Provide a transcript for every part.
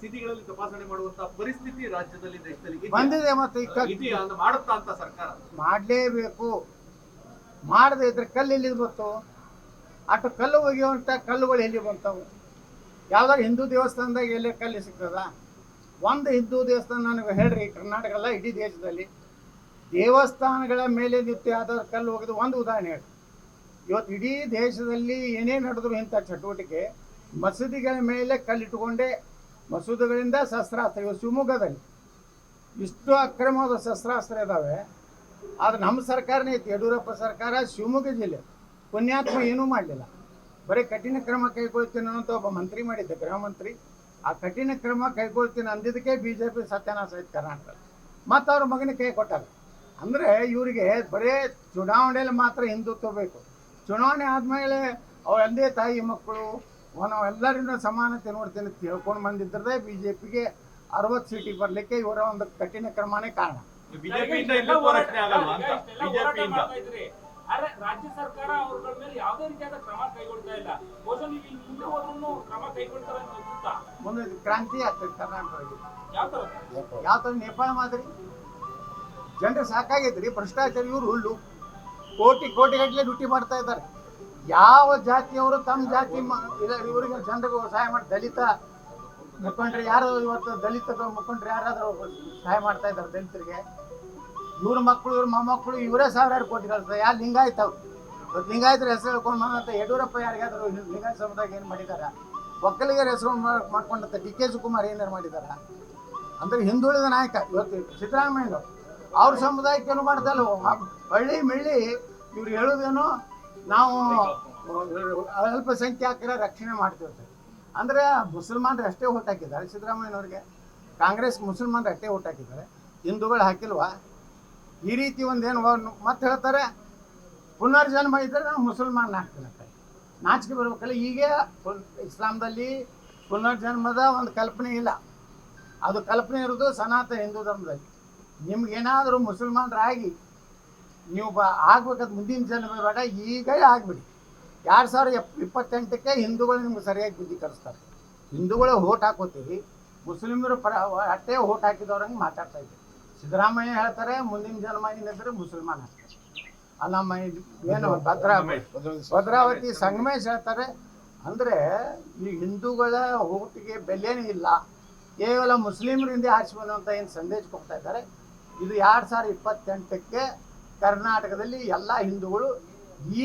ಮಸೀದಿಗಳಲ್ಲಿ ತಪಾಸಣೆ ಮಾಡುವಂತಹ ಪರಿಸ್ಥಿತಿ ರಾಜ್ಯದಲ್ಲಿ ದೇಶದಲ್ಲಿ ಬಂದಿದೆ ಮತ್ತೆ ಮಾಡುತ್ತಾ ಅಂತ ಸರ್ಕಾರ. ಮಾಡಲೇಬೇಕು. ಮಾಡದೇ ಇದ್ರೆ ಕಲ್ಲು ಎಲ್ಲಿ ಬಂತು? ಅಷ್ಟು ಕಲ್ಲು ಒಗೆಯುವಂಥ ಕಲ್ಲುಗಳು ಎಲ್ಲಿ ಬಂತವು? ಯಾವ್ದಾದ್ರು ಹಿಂದೂ ದೇವಸ್ಥಾನದಾಗ ಎಲ್ಲಿ ಕಲ್ಲು ಸಿಗ್ತದ? ಒಂದು ಹಿಂದೂ ದೇವಸ್ಥಾನ ನನಗೆ ಹೇಳ್ರಿ ಕರ್ನಾಟಕ ಅಲ್ಲ ಇಡೀ ದೇಶದಲ್ಲಿ. ದೇವಸ್ಥಾನಗಳ ಮೇಲೆ ನಿತ್ಯ ಆದ ಕಲ್ಲು ಒಗೆದು ಒಂದು ಉದಾಹರಣೆ ಹೇಳಿ ಇವತ್ತು ಇಡೀ ದೇಶದಲ್ಲಿ ಏನೇ ನಡೆದ್ರು ಇಂಥ ಚಟುವಟಿಕೆ ಮಸೀದಿಗಳ ಮೇಲೆ ಕಲ್ಲಿಟ್ಟುಕೊಂಡೇ ಮಸೂದಿಗಳಿಂದ ಶಸ್ತ್ರಾಸ್ತ್ರ ಇವತ್ತು ಶಿವಮೊಗ್ಗದಲ್ಲಿ. ಇಷ್ಟು ಅಕ್ರಮವಾದ ಶಸ್ತ್ರಾಸ್ತ್ರ ಇದಾವೆ. ಆದ್ರೆ ನಮ್ಮ ಸರ್ಕಾರನೇ ಐತಿ, ಯಡಿಯೂರಪ್ಪ ಸರ್ಕಾರ ಶಿವಮೊಗ್ಗ ಜಿಲ್ಲೆ. ಪುಣ್ಯಾತ್ಮ ಏನೂ ಮಾಡಲಿಲ್ಲ. ಬರೀ ಕಠಿಣ ಕ್ರಮ ಕೈಗೊಳ್ತೀನಿ ಅನ್ನೋಂಥ ಒಬ್ಬ ಮಂತ್ರಿ ಮಾಡಿದ್ದೆ, ಗೃಹ ಮಂತ್ರಿ. ಆ ಕಠಿಣ ಕ್ರಮ ಕೈಗೊಳ್ತೀನಿ ಅಂದಿದ್ದಕ್ಕೆ ಬಿ ಜೆ ಪಿ ಸತ್ಯನಾಶ ಆಯ್ತು ಕರ್ನಾಟಕ. ಮತ್ತು ಅವ್ರ ಮಗನ ಕೈ ಕೊಟ್ಟಾರ. ಅಂದರೆ ಇವರಿಗೆ ಬರೀ ಚುನಾವಣೆಯಲ್ಲಿ ಮಾತ್ರ ಹಿಂದುತ್ವ ಬೇಕು. ಚುನಾವಣೆ ಆದಮೇಲೆ ಅವ್ರ ತಂದೆ ತಾಯಿ ಮಕ್ಕಳು ನಾವು ಎಲ್ಲರಿಂದ ಸಮಾನತೆ ನೋಡ್ತೇನೆ ತಿಳ್ಕೊಂಡು ಬಂದಿದ್ದರೆ ಬಿ ಜೆ ಪಿಗೆ ಅರವತ್ತು ಸೀಟಿಗೆ ಬರಲಿಕ್ಕೆ ಇವರ ಒಂದು ಕಠಿಣ ಕ್ರಮನೇ ಕಾರಣ. ರಾಜ್ಯ ಸರ್ಕಾರ ಅವ್ರಗಳ ಮೇಲೆ ಯಾವುದೇ ರೀತಿಯಾದ ಕ್ರಮ ಕೈಗೊಳ್ತಾ ಇಲ್ಲ. ಬಹುಶಃ ನೀವು ಇನ್ನು ಮುಂದೆ ಹೋದ್ರೂ ಕ್ರಮ ಕೈಗೊಳ್ತಾರೆ ಅಂತ ಅನ್ಸುತ್ತಾ? ಮುಂದೆ ಕ್ರಾಂತಿ ಆಗ್ತದೆ ಕರ್ನಾಟಕದಲ್ಲಿ ಯಾವ ತರ? ಯಾವ ನೇಪಾಳ ಮಾದರಿ? ಜನರು ಸಾಕಾಗೈತ್ರಿ ಭ್ರಷ್ಟಾಚಾರ ಇವರು ಹುಲ್ಲು. ಕೋಟಿ ಕೋಟಿ ಗಟ್ಟಲೆ ಡ್ಯೂಟಿ ಮಾಡ್ತಾ ಇದ್ದಾರೆ. ಯಾವ ಜಾತಿಯವರು ತಮ್ಮ ಜಾತಿ ಇವರಿಗೆ ಜನರಿಗೆ ಸಹಾಯ ಮಾಡಿ ದಲಿತ ಮುಖಂಡರು ಯಾರು ಇವತ್ತು ದಲಿತ ಮುಖಂಡರು ಯಾರಾದರೂ ಸಹಾಯ ಮಾಡ್ತಾ ಇದ್ದಾರೆ ದಲಿತರಿಗೆ. ಇವ್ರ ಮಕ್ಕಳು ಇವ್ರ ಮೊಮ್ಮಕ್ಕಳು ಇವರೇ ಸಾವಿರಾರು ಕೋಟಿ ಕಳಿಸ್ತಾರೆ. ಯಾರು ಲಿಂಗಾಯತ ಅವ್ರು? ಲಿಂಗಾಯತರ ಹೆಸರು ಹೇಳ್ಕೊಂಡು ಬಂದಂತ ಯಡಿಯೂರಪ್ಪ ಯಾರಿಗಾದ್ರು ಲಿಂಗಾಯತ ಸಮುದಾಯ ಏನು ಮಾಡಿದಾರ? ಒಕ್ಕಲಿಗರ ಹೆಸರು ಮಾಡ್ಕೊಂಡಂತ ಡಿ ಕೆ ಶಿವಕುಮಾರ್ ಏನಾರು ಮಾಡಿದಾರ? ಅಂದ್ರೆ ಹಿಂದುಳಿದ ನಾಯಕ ಇವತ್ತು ಸಿದ್ದರಾಮಯ್ಯ ಅವ್ರ ಸಮುದಾಯಕ್ಕೆ ಏನು ಮಾಡ್ತಲ್ಲ ಹಳ್ಳಿ ಮಿಳ್ಳಿ ಇವ್ರು ಹೇಳೋದೇನು? ನಾವು ಅಲ್ಪಸಂಖ್ಯಾತರ ರಕ್ಷಣೆ ಮಾಡ್ತೀವಿ ಸರ್. ಅಂದ್ರೆ ಮುಸಲ್ಮಾನರು ಅಷ್ಟೇ ಓಟ್ ಹಾಕಿದ್ದಾರೆ ಸಿದ್ದರಾಮಯ್ಯನವ್ರಿಗೆ. ಕಾಂಗ್ರೆಸ್ ಮುಸಲ್ಮಾನರು ಅಷ್ಟೇ ಓಟ್ ಹಾಕಿದ್ದಾರೆ. ಹಿಂದೂಗಳು ಹಾಕಿಲ್ವಾ? ಈ ರೀತಿ ಒಂದೇನು ಮತ್ತೆ ಹೇಳ್ತಾರೆ ಪುನರ್ಜನ್ಮ ಇದ್ದರೆ ನಾನು ಮುಸಲ್ಮಾನ ಹಾಕ್ತೀನಿ ಅಂತ. ನಾಚಿಕೆ ಬರ್ಬೇಕಲ್ಲ ಈಗ ಇಸ್ಲಾಮ್ದಲ್ಲಿ ಇಸ್ಲಾಂದಲ್ಲಿ ಪುನರ್ಜನ್ಮದ ಒಂದು ಕಲ್ಪನೆ ಇಲ್ಲ. ಅದು ಕಲ್ಪನೆ ಇರೋದು ಸನಾತನ ಹಿಂದೂ ಧರ್ಮದಲ್ಲಿ. ನಿಮ್ಗೇನಾದರೂ ಮುಸಲ್ಮಾನರಾಗಿ ನೀವು ಬ ಆಗ್ಬೇಕಾದ ಮುಂದಿನ ಜನ್ಮ ಬೇಡ ಈಗ ಆಗ್ಬಿಡಿ. ಎರಡು ಸಾವಿರದ ಎಪ್ ಇಪ್ಪತ್ತೆಂಟಕ್ಕೆ ಹಿಂದೂಗಳು ನಿಮ್ಗೆ ಸರಿಯಾಗಿ ಬುದ್ಧಿ ಕಲಿಸ್ತಾರೆ. ಹಿಂದೂಗಳು ಓಟ್ ಹಾಕೋತೀವಿ ಮುಸ್ಲಿಮರು ಪರ ಅಟ್ಟೆ ಓಟ್ ಹಾಕಿದವ್ರಂಗೆ ಮಾತಾಡ್ತಾ ಇದ್ದೀವಿ ಸಿದ್ದರಾಮಯ್ಯ ಹೇಳ್ತಾರೆ ಮುಂದಿನ ಜನ್ಮ ಏನಿದ್ರೆ ಮುಸಲ್ಮಾನ ಆಗ್ತಾರೆ ಅಲ್ಲ ಏನು ಭದ್ರಾವತಿ. ಭದ್ರಾವತಿ ಸಂಗಮೇಶ್ ಹೇಳ್ತಾರೆ ಅಂದರೆ ಈ ಹಿಂದೂಗಳ ಓಟಿಗೆ ಬೆಲೆನೇ ಇಲ್ಲ. ಕೇವಲ ಮುಸ್ಲಿಮರಿಂದ ಆರಿಸಿ ಬಂದಂಥ ಏನು ಸಂದೇಶ ಕೊಡ್ತಾ ಇದ್ದಾರೆ? ಇದು ಎರಡು ಸಾವಿರದ ಇಪ್ಪತ್ತೆಂಟಕ್ಕೆ ಕರ್ನಾಟಕದಲ್ಲಿ ಎಲ್ಲ ಹಿಂದೂಗಳು ಈ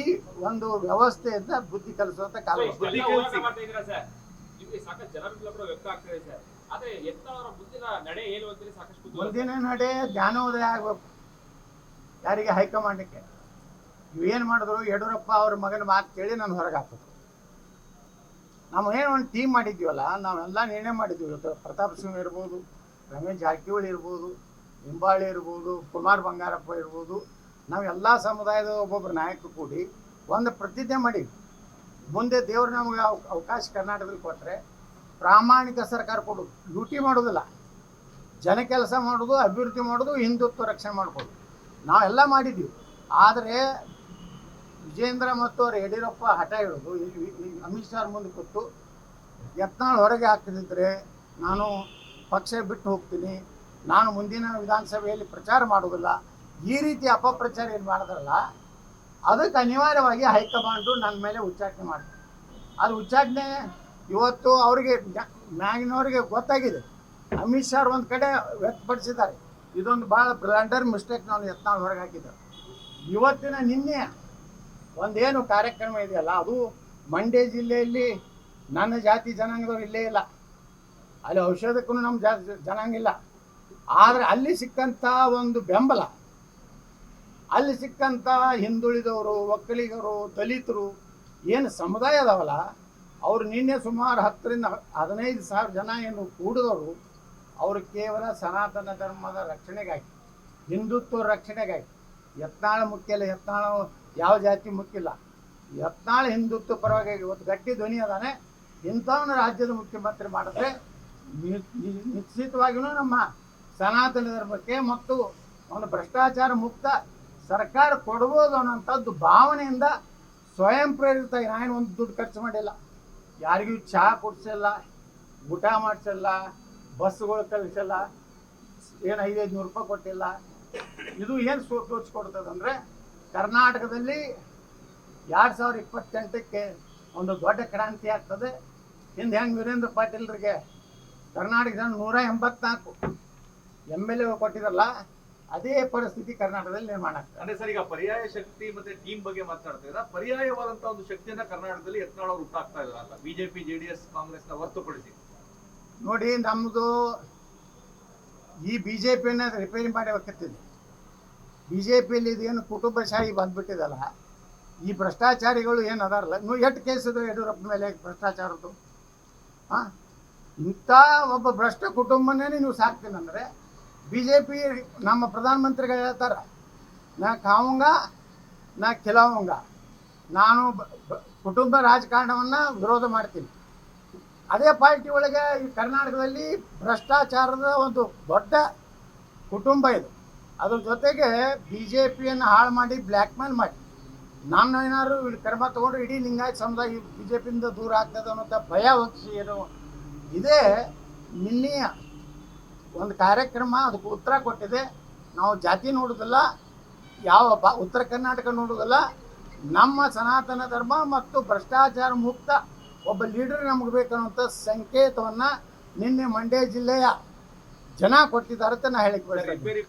ಒಂದು ವ್ಯವಸ್ಥೆಯಿಂದ ಬುದ್ಧಿ ಕಲಿಸುವಂತ ಕಾಲ ಮುಂದಿನ ನಡೆ ಜ್ಞಾನೋದಯ ಆಗ್ಬೇಕು. ಯಾರಿಗೆ ಹೈಕಮಾಂಡಕ್ಕೆ ಏನ್ ಮಾಡಿದ್ರು? ಯಡಿಯೂರಪ್ಪ ಅವ್ರ ಮಗನ ಮಾತು ಕೇಳಿ ನಾನು ಹೊರಗೆ ಹಾಕಿದ್ರು ನಾವು ಏನು ಒಂದು ಟೀಮ್ ಮಾಡಿದ್ದೀವಲ್ಲ ನಾವೆಲ್ಲ ನಿರ್ಣಯ ಮಾಡಿದ್ದೀವಿ. ಇವತ್ತು ಪ್ರತಾಪ್ ಸಿಂಗ್ ಇರ್ಬೋದು ರಮೇಶ್ ಜಾರಕಿಹೊಳಿ ಇರ್ಬೋದು ನಿಂಬಾಳಿ ಇರ್ಬೋದು ಕುಮಾರ್ ಬಂಗಾರಪ್ಪ ಇರ್ಬೋದು ನಾವು ಎಲ್ಲ ಸಮುದಾಯದ ಒಬ್ಬೊಬ್ಬರು ನಾಯಕರು ಕೂಡಿ ಒಂದು ಪ್ರತಿಜ್ಞೆ ಮಾಡೀವಿ ಮುಂದೆ ದೇವ್ರು ನಮಗೆ ಅವ- ಅವಕಾಶ ಕರ್ನಾಟಕದಲ್ಲಿ ಕೊಟ್ಟರೆ ಪ್ರಾಮಾಣಿಕ ಸರ್ಕಾರ ಕೊಡು, ಲೂಟಿ ಮಾಡೋದಿಲ್ಲ. ಜನ ಕೆಲಸ ಮಾಡೋದು, ಅಭಿವೃದ್ಧಿ ಮಾಡೋದು, ಹಿಂದುತ್ವ ರಕ್ಷಣೆ ಮಾಡ್ಕೊಡು ನಾವೆಲ್ಲ ಮಾಡಿದ್ದೀವಿ. ಆದರೆ ವಿಜೇಂದ್ರ ಮತ್ತು ಅವರು ಯಡಿಯೂರಪ್ಪ ಹಠ ಹಿಡಿದು ಅಮಿತ್ ಶಾ ಮುಂದೆ ಕೊಟ್ಟು ಯತ್ನಾಳ್ ಹೊರಗೆ ಹಾಕದಿದ್ದರೆ ನಾನು ಪಕ್ಷ ಬಿಟ್ಟು ಹೋಗ್ತೀನಿ, ನಾನು ಮುಂದಿನ ವಿಧಾನಸಭೆಯಲ್ಲಿ ಪ್ರಚಾರ ಮಾಡೋದಿಲ್ಲ ಈ ರೀತಿ ಅಪಪ್ರಚಾರ ಏನು ಮಾಡಿದ್ರಲ್ಲ, ಅದಕ್ಕೆ ಅನಿವಾರ್ಯವಾಗಿ ಹೈಕಮಾಂಡು ನನ್ನ ಮೇಲೆ ಉಚ್ಚಾಟನೆ ಮಾಡ್ತಾರೆ. ಅದು ಉಚ್ಚಾಟನೆ ಇವತ್ತು ಅವರಿಗೆ ಮ್ಯಾಗಿನವ್ರಿಗೆ ಗೊತ್ತಾಗಿದೆ. ಅಮಿತ್ ಶಾ ಒಂದು ಕಡೆ ವ್ಯಕ್ತಪಡಿಸಿದ್ದಾರೆ. ಇದೊಂದು ಭಾಳ ಬ್ಲಂಡರ್ ಮಿಸ್ಟೇಕ್ ನಾನು ಯತ್ನ ಹೊರಗೆ ಹಾಕಿದ್ದೆ. ಇವತ್ತಿನ ನಿನ್ನೆ ಒಂದೇನು ಕಾರ್ಯಕ್ರಮ ಇದೆಯಲ್ಲ, ಅದು ಮಂಡ್ಯ ಜಿಲ್ಲೆಯಲ್ಲಿ ನನ್ನ ಜಾತಿ ಜನಾಂಗದವ್ರು ಇಲ್ಲೇ ಇಲ್ಲ. ಅಲ್ಲಿ ಔಷಧಕ್ಕೂ ನಮ್ಮ ಜಾತಿ ಜನಾಂಗ ಇಲ್ಲ. ಆದರೆ ಅಲ್ಲಿ ಸಿಕ್ಕಂಥ ಒಂದು ಬೆಂಬಲ ಅಲ್ಲಿ ಸಿಕ್ಕಂಥ ಹಿಂದುಳಿದವರು, ಒಕ್ಕಲಿಗರು, ದಲಿತರು ಏನು ಸಮುದಾಯ ಅದಾವಲ್ಲ, ಅವರು ನಿನ್ನೆ ಸುಮಾರು ಹತ್ತರಿಂದ ಹದಿನೈದು ಸಾವಿರ ಜನ ಏನು ಕೂಡಿದವರು, ಅವರು ಕೇವಲ ಸನಾತನ ಧರ್ಮದ ರಕ್ಷಣೆಗಾಗಿ, ಹಿಂದುತ್ವ ರಕ್ಷಣೆಗಾಗಿ. ಯತ್ನಾಳ ಮುಖ್ಯ ಇಲ್ಲ, ಯತ್ನಾಳ ಯಾವ ಜಾತಿ ಮುಖ್ಯ ಇಲ್ಲ. ಯತ್ನಾಳ ಹಿಂದುತ್ವ ಪರವಾಗಿ ಇವತ್ತು ಗಟ್ಟಿ ಧ್ವನಿ ಅದಾನೆ. ಇಂಥವನ್ನ ರಾಜ್ಯದ ಮುಖ್ಯಮಂತ್ರಿ ಮಾಡಿದ್ರೆ ನಿಶ್ಚಿತವಾಗಿಯೂ ನಮ್ಮ ಸನಾತನ ಧರ್ಮಕ್ಕೆ ಮತ್ತು ಅವನು ಭ್ರಷ್ಟಾಚಾರ ಮುಕ್ತ ಸರ್ಕಾರ ಕೊಡ್ಬೋದು ಅನ್ನೋಂಥದ್ದು ಭಾವನೆಯಿಂದ ಸ್ವಯಂ ಪ್ರೇರಿತ ನಾನು ಒಂದು ದುಡ್ಡು ಖರ್ಚು ಮಾಡಿಲ್ಲ. ಯಾರಿಗೂ ಚಹಾ ಕೊಡ್ಸಲ್ಲ, ಊಟ ಮಾಡಿಸಿಲ್ಲ ಬಸ್ಗಳು ಕಳಿಸಲ್ಲ ಏನು ಐದೈದು ನೂರು ರೂಪಾಯಿ ಕೊಟ್ಟಿಲ್ಲ. ಇದು ಏನು ಸೋ ತೋರಿಸ್ಕೊಡ್ತದಂದರೆ ಕರ್ನಾಟಕದಲ್ಲಿ ಎರಡು ಸಾವಿರದ ಇಪ್ಪತ್ತೆಂಟಕ್ಕೆ ಒಂದು ದೊಡ್ಡ ಕ್ರಾಂತಿ ಆಗ್ತದೆ. ಹಿಂದೆ ಹೆಂಗೆ ವೀರೇಂದ್ರ ಪಾಟೀಲ್ರಿಗೆ ಕರ್ನಾಟಕದ ನೂರ ಎಂಬತ್ನಾಲ್ಕು ಎಂ ಎಲ್ ಎ ಕೊಟ್ಟಿರಲ್ಲ ಅದೇ ಪರಿಸ್ಥಿತಿ ಕರ್ನಾಟಕದಲ್ಲಿ ನಿರ್ಮಾಣ ಆಗ್ತದೆ. ಅಂದ್ರೆ ಸರ್ ಈಗ ಪರ್ಯಾಯ ಶಕ್ತಿ ಮತ್ತೆ ಟೀಮ್ ಬಗ್ಗೆ ಮಾತನಾಡ್ತಾ ಪರ್ಯಾಯವಾದಂತ ಒಂದು ಶಕ್ತಿಯನ್ನ ಕರ್ನಾಟಕದಲ್ಲಿ ಯತ್ನಾಳವ್ರು ಹುಟ್ಟಾಕ್ತಾ ಅಂತ ಬಿಜೆಪಿ ಜೆಡಿಎಸ್ ಕಾಂಗ್ರೆಸ್ನ ಹೊರತುಪಡಿಸಿ. ನೋಡಿ ನಮ್ಮದು ಈ ಬಿ ಜೆ ಪಿನ ರಿಪೇರಿ ಮಾಡಿ ಹೋಗ್ತಿದೆ ಬಿ ಜೆ ಪಿಯಲ್ಲಿ ಇದೇನು ಕುಟುಂಬಶಾಹಿ ಬಂದ್ಬಿಟ್ಟಿದಲ್ಲ ಈ ಭ್ರಷ್ಟಾಚಾರಿಗಳು ಏನು ಅದಾರಲ್ಲ ನೀವು ಎಷ್ಟು ಕೇಸ್ ಇದೆ ಯಡಿಯೂರಪ್ಪ ಮೇಲೆ ಭ್ರಷ್ಟಾಚಾರದ್ದು ಹಾಂ ಇಂಥ ಒಬ್ಬ ಭ್ರಷ್ಟ ಕುಟುಂಬನೇ ನೀವು ಸಾಕ್ತೀನಂದ್ರೆ ಬಿ ಜೆ ಪಿ ನಮ್ಮ ಪ್ರಧಾನಮಂತ್ರಿಗಳು ಹೇಳ್ತಾರೆ, ನಾ ಕಾವಂಗ, ನಾ ಕೆಲವಂಗ. ನಾನು ಕುಟುಂಬ ರಾಜಕಾರಣವನ್ನು ವಿರೋಧ ಮಾಡ್ತೀನಿ. ಅದೇ ಪಾರ್ಟಿ ಒಳಗೆ ಈ ಕರ್ನಾಟಕದಲ್ಲಿ ಭ್ರಷ್ಟಾಚಾರದ ಒಂದು ದೊಡ್ಡ ಕುಟುಂಬ ಇದು. ಅದ್ರ ಜೊತೆಗೆ ಬಿ ಜೆ ಪಿಯನ್ನು ಹಾಳು ಮಾಡಿ ಬ್ಲ್ಯಾಕ್ ಮೇಲ್ ಮಾಡಿ. ನಾನು ಏನಾದ್ರು ಕ್ರಮ ತಗೊಂಡು ಇಡೀ ಲಿಂಗಾಯತ್ ಸಮುದಾಯ ಬಿ ಜೆ ಪಿಯಿಂದ ದೂರ ಆಗ್ತದೆ ಅನ್ನೋಂಥ ಭಯ ಏನು ಇದೇ. ನಿನ್ನೆಯ ಒಂದು ಕಾರ್ಯಕ್ರಮ ಅದಕ್ಕೆ ಉತ್ತರ ಕೊಟ್ಟಿದೆ. ನಾವು ಜಾತಿ ನೋಡೋದಿಲ್ಲ ಯಾವ ಉತ್ತರ ಕರ್ನಾಟಕ ನೋಡೋದಿಲ್ಲ ನಮ್ಮ ಸನಾತನ ಧರ್ಮ ಮತ್ತು ಭ್ರಷ್ಟಾಚಾರ ಮುಕ್ತ ಒಬ್ಬ ಲೀಡರ್ ನಮಗೆ ಬೇಕನ್ನುವಂಥ ಸಂಕೇತವನ್ನು ನಿನ್ನೆ ಮಂಡ್ಯ ಜಿಲ್ಲೆಯ ಜನ ಕೊಟ್ಟಿದ್ದಾರೆ ಅಂತ ನಾ ಹೇಳಿಕೊಳ್ಳಿ